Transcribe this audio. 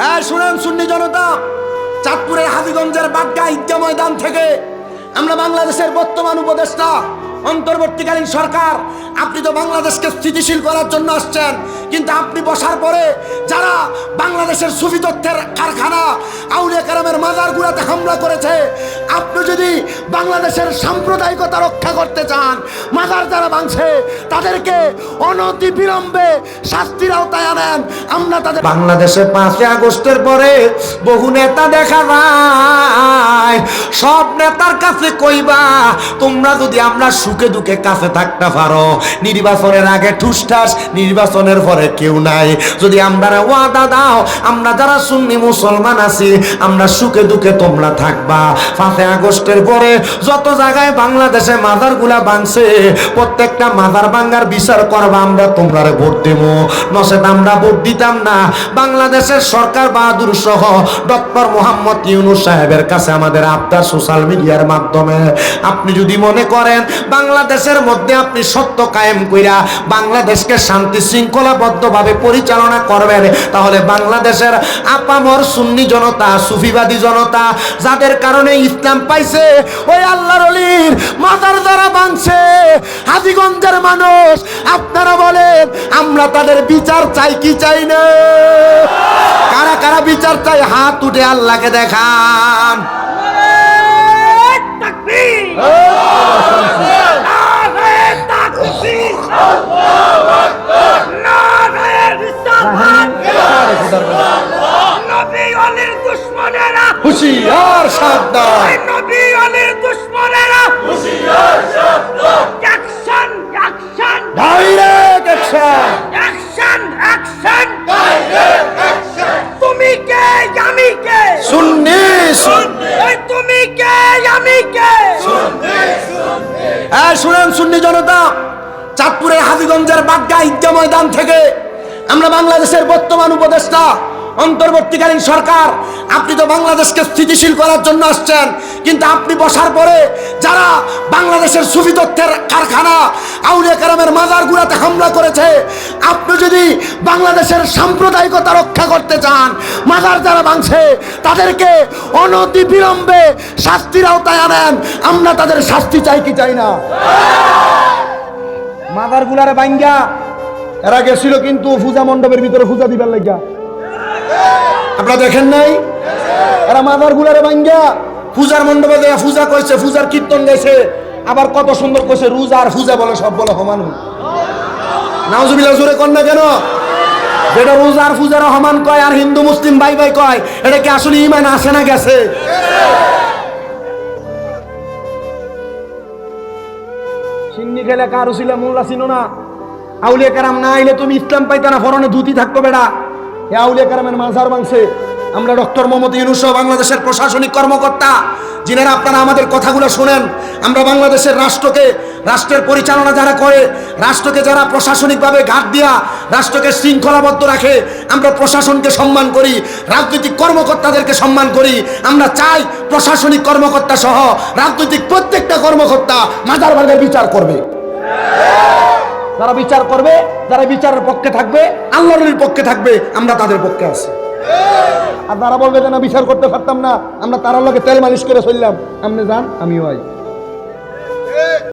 হ্যাঁ শুনেন, সুন্নি জনতা, চাঁদপুরের হাজিগঞ্জের বাগ্গা ঈদগা ময়দান থেকে আমরা বাংলাদেশের বর্তমান উপদেষ্টা, অন্তর্বর্তীকালীন সরকার, আপনি তো বাংলাদেশকে স্থিতিশীল করার জন্য আসছেন, কিন্তু আপনি বসার পরে যারা বাংলাদেশের সুফি তথ্যের কারখানা, আউলিয়া কারামের মাজার গুড়াতে হামলা করেছে আপনি যদি বাংলাদেশের সাম্প্রদায়িকতা রক্ষা করতে চান, মাজার যারা ভাঙছে, তাদেরকে অনতি বিলম্বে শাস্তির আওতায় আনেন। আমরা তাদের বাংলাদেশে পাঁচই আগস্টের পরে বহু নেতা দেখা যায়। সব নেতার কাছে কইবা, তোমরা যদি আমরা সুখে দুঃখে কাছে থাকতে পারো, নির্বাচনের আগে ঠুসঠাস নির্বাচনের পরে কেউ নাই। যদি আমরা ওয়াদা দাও, আমরা যারা সুন্নি মুসলমান আছি, আমরা সুখে দুঃখে তোমরা থাকবা। পাঁচই আগস্টের পরে যত জায়গায় বাংলাদেশে মাজারগুলা ভাঙছে, প্রত্যেকটা মাজার ভাঙ্গার বিচার করবা আমরা, তোমরা ভোট দেবো। নসেদ আমরা ভোট দিতাম না। বাংলাদেশের সরকার বাহাদুর সহ ডক্টর মোহাম্মদ ইউনুস সাহেবের কাছে আমাদের আবদার সোশ্যাল মিডিয়ার মাধ্যমে। আপনি যদি মনে করেন বাংলাদেশের মধ্যে আপনি সত্য কায়েম কইরা বাংলাদেশকে শান্তি শৃঙ্খলাবদ্ধভাবে পরিচালনা করবেন, তাহলে বাংলাদেশের আপামর সুন্নি জনতা, সুফিবাদী জনতা, যাদের কারণে ইসলাম পাইছে, ওই আল্লাহর অলির মাথার দ্বারা বাঁধছে। হাজিগঞ্জের মানুষ, আপনারা বলেন, আমরা তাদের বিচার চাই কি চাই না? কারা কারা বিচার চাই হাত উঠে আল্লাহকে দেখান। হুশিয়ার সাবধান ডাইরেক্ট অ্যাকশন তুমি কে আমি কে? সুন্নি সুন্নি। এই তুমি কে আমি কে? হ্যাঁ শুনেন সুন্নি জনতা চাঁদপুরের হাজিগঞ্জের বাগ্গা ঈদগা ময়দান থেকে আমরা বাংলাদেশের বর্তমান উপদেষ্টা অন্তর্বর্তীকালীন সরকার, আপনি তো বাংলাদেশকে স্থিতিশীল করার জন্য আসছেন, কিন্তু আপনি বসার পরে যারা বাংলাদেশের সুফি তথ্যের কারখানা, আউলিয়া কারামের মাজার গুড়াতে হামলা করেছে, আপনি যদি বাংলাদেশের সাম্প্রদায়িকতা রক্ষা করতে চান, মাজার যারা ভাঙছে, তাদেরকে অনতি বিলম্বে শাস্তির আওতায় আনেন, আমরা তাদের শাস্তি চাই কি চাই না? মাদার গুলারে বাঙ্গা এরা গেছিল কিন্তু পূজা মণ্ডপের ভিতরে পূজা দিবার লাগিয়া আপনারা দেখেন নাই? এরা মাদার গুলারে বাঙ্গা পূজার মণ্ডপে দেয়া পূজা কইছে, পূজার কীর্তন গাইছে। আবার কত সুন্দর কইছে, রোজা আর পূজা বলে, সব বলে সমান নাউজুবিল্লাহ, জোরে কন না কেন? যেটা রোজা আর পূজার সমান কয়, আর হিন্দু মুসলিম ভাই ভাই কয়, এটা কি আসলে ইমান আসে না গেছে? সিন্নি খেলে কারও ছিল, মোল্লা ছিল না। আউলিয়া কারাম না আইলে তুমি ইসলাম পাইতে না ফরনে ধুতি থাকতো বেড়া হে আউলিয়া কারামের মাঝার মাংসে আমরা ডক্টর মোহাম্মদ ইউনুস বাংলাদেশের প্রশাসনিক কর্মকর্তা, যিনারা আপনারা আমাদের কথাগুলো শোনেন, আমরা বাংলাদেশের রাষ্ট্রকে, রাষ্ট্রের পরিচালনা যারা করে, রাষ্ট্রকে যারা প্রশাসনিকভাবে ঘাট দিয়া, রাষ্ট্রকে শৃঙ্খলাবদ্ধ রাখে, আমরা প্রশাসনকে সম্মান করি, রাজনৈতিক কর্মকর্তাদেরকে সম্মান করি, আমরা চাই প্রশাসনিক কর্মকর্তা সহ রাজনৈতিক প্রত্যেকটা কর্মকর্তা মাজার বিচার করবে। যারা বিচার করবে, যারা বিচারের পক্ষে থাকবে, আল্লাহর পক্ষে থাকবে, আমরা তাদের পক্ষে আছি। আর তারা বলবে যে, না, বিচার করতে পারতাম না, আমরা তারার লোকে তেল মালিশ করে চললাম। আপনি যান, আমিও আই।